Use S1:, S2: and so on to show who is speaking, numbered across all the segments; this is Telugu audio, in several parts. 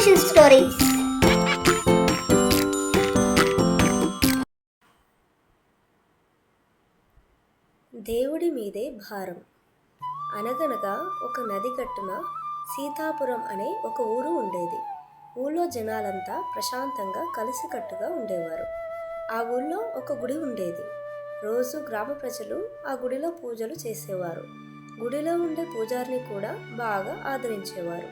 S1: ఇన్స్పిరేషన్ స్టోరీస్
S2: దేవుడి మీదే భారం. అనగనగా ఒక నది గట్టున సీతాపురం అనే ఒక ఊరు ఉండేది. ఊళ్ళో జనాలంతా ప్రశాంతంగా కలిసికట్టుగా ఉండేవారు. ఆ ఊళ్ళో ఒక గుడి ఉండేది. రోజు గ్రామ ప్రజలు ఆ గుడిలో పూజలు చేసేవారు. గుడిలో ఉండే పూజారిని కూడా బాగా ఆదరించేవారు.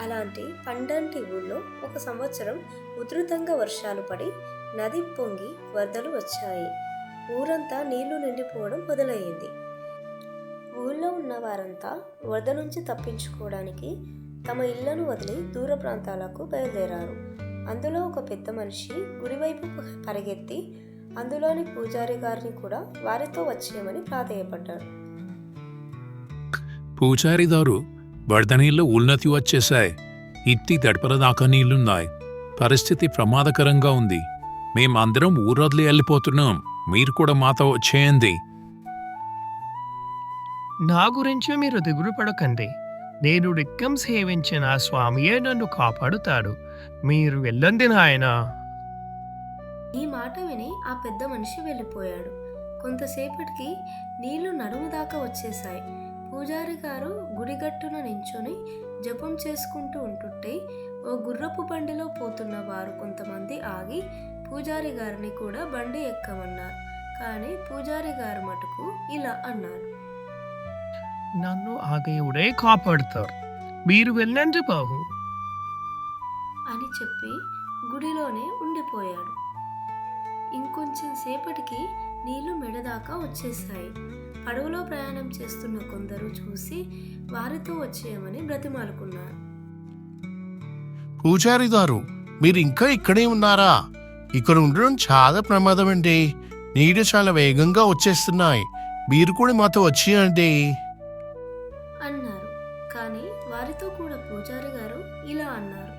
S2: అలాంటి పండంటి ఊళ్ళో ఒక సంవత్సరం ఉధృతంగా వర్షాలు పడి నది పొంగి వరదలు వచ్చాయి. ఊరంతా నీళ్ళు నిండిపోవడం మొదలయ్యింది. ఊళ్ళో ఉన్న వారంతా వరద నుంచి తప్పించుకోవడానికి తమ ఇళ్ళను వదిలి దూర ప్రాంతాలకు బయలుదేరారు. అందులో ఒక పెద్ద మనిషి గుడివైపు పరిగెత్తి అందులోని పూజారి గారిని కూడా వారితో వచ్చేయమని ప్రాధేయపడ్డాడు.
S3: పూజారిదారు వరద నీళ్ళు ఉన్నతి వచ్చేశాయి. ఇట్టి దడపల దాకా నీళ్ళున్నాయి. పరిస్థితి ప్రమాదకరంగా ఉంది. మేమందరం ఊరొదిలి వెళ్ళిపోతున్నాం. మీరు కూడా మాతో వచ్చేయండి.
S4: నా గురించి మీరు దిగులు పడకండి. నేను రిక్కం సేవించిన స్వామియే నన్ను కాపాడుతాడు. మీరు వెళ్ళండి నాయనా.
S2: ఈ మాట విని ఆ పెద్ద మనిషి వెళ్ళిపోయాడు. కొంతసేపటికి నీళ్ళు నడుము దాకా వచ్చేశాయి. పూజారి గారు గుడిగట్టున నించుని జపం చేసుకుంటూ ఉంటుంటే ఓ గుర్రపు బండిలో పోతున్న వారు కొంతమంది ఆగి పూజారి గారిని కూడా బండి ఎక్కమన్నారు. కానీ పూజారి గారు మటుకు ఇలా అన్నారు.
S4: నన్ను ఆ దేవుడే కాపాడుతారు. మీరు వెళ్ళండి బాబు.
S2: అని చెప్పి గుడిలోనే ఉండిపోయాడు. ఇంకొంచెం సేపటికి నీళ్ళు మెడదాకా వచ్చేసాయి పడవలో ప్రయాణం చేస్తున్న కొందరు చూసి వారితో వచ్చేయమని బ్రతిమాలుకున్నారు.
S5: పూజారి గారు మీరు ఇంకా ఇక్కడే ఉన్నారా? ఇక్కడ ఉండడం చాలా ప్రమాదం అండి నీళ్ళు చాలా వేగంగా వచ్చేస్తున్నాయి. మీరు కూడా మాతో వచ్చేయండి.
S2: అన్నారు. కానీ వారితో కూడా పూజారి గారు ఇలా అన్నారు.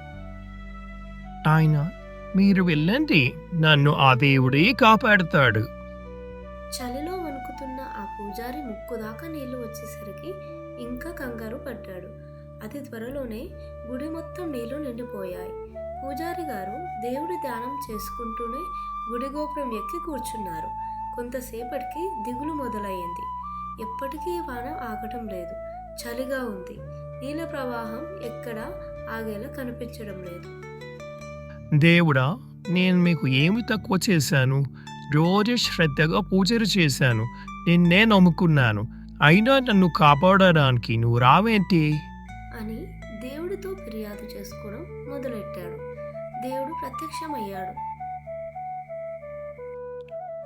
S4: ఆయన మీరు వెళ్ళండి. నన్ను ఆ దేవుడే కాపాడుతాడు.
S2: చలిలో వణుకుతున్న ఆ పూజారి ముక్కు దాకా నీళ్ళు వచ్చేసరికి ఇంకా కంగారు పడ్డాడు. అతి త్వరలోనే గుడి మొత్తం నీళ్ళు నిండిపోయాయి. పూజారి గారు దేవుడి ధ్యానం చేసుకుంటూనే గుడి గోపురం ఎక్కి కూర్చున్నారు. కొంతసేపటికి దిగులు మొదలయ్యింది. ఎప్పటికీ వాన ఆగటం లేదు. చలిగా ఉంది. నీళ్ళ ప్రవాహం ఎక్కడా ఆగేలా కనిపించడం లేదు.
S4: దేవుడా నేను మీకు ఏమి తక్కువ చేశాను? రోజు శ్రద్ధగా పూజలు చేశాను. నిన్నే నమ్ముకున్నాను. అయినా నన్ను కాపాడడానికి నువ్వు రావేంటి?
S2: అని దేవుడితో ఫిర్యాదు చేసుకోవడం మొదలెట్టాడు. దేవుడు ప్రత్యక్షమయ్యాడు.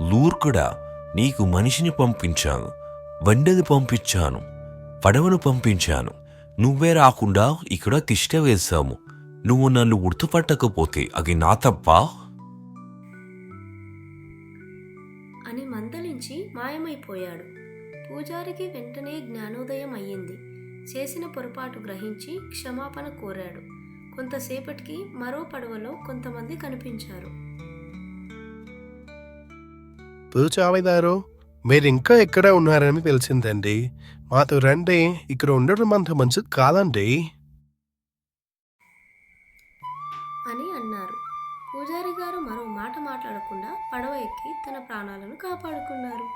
S6: లూర్కుడా నీకు మనిషిని పంపించాను. వండది పంపించాను. పడవను పంపించాను. నువ్వే రాకుండా ఇక్కడ తిష్ట వేశాము. నువ్వు నన్ను గుర్తుపట్టకపోతే అది నా తప్పా?
S2: అని మందలించి మాయమైపోయాడు. పూజారికి వెంటనే జ్ఞానోదయం అయ్యింది. చేసిన పొరపాటు గ్రహించి క్షమాపణ కోరాడు. కొంతసేపటికి మరో పడవలో కొంతమంది కనిపించారు.
S5: పూజారి మీరు ఇంకా ఎక్కడ ఉన్నారని తెలిసిందండి. మాతో రండి. ఇక్కడ ఉండడం అంత మంచిది కాదండి.
S2: పడకుండా పడవ ఎక్కి తన ప్రాణాలను కాపాడుకున్నారు.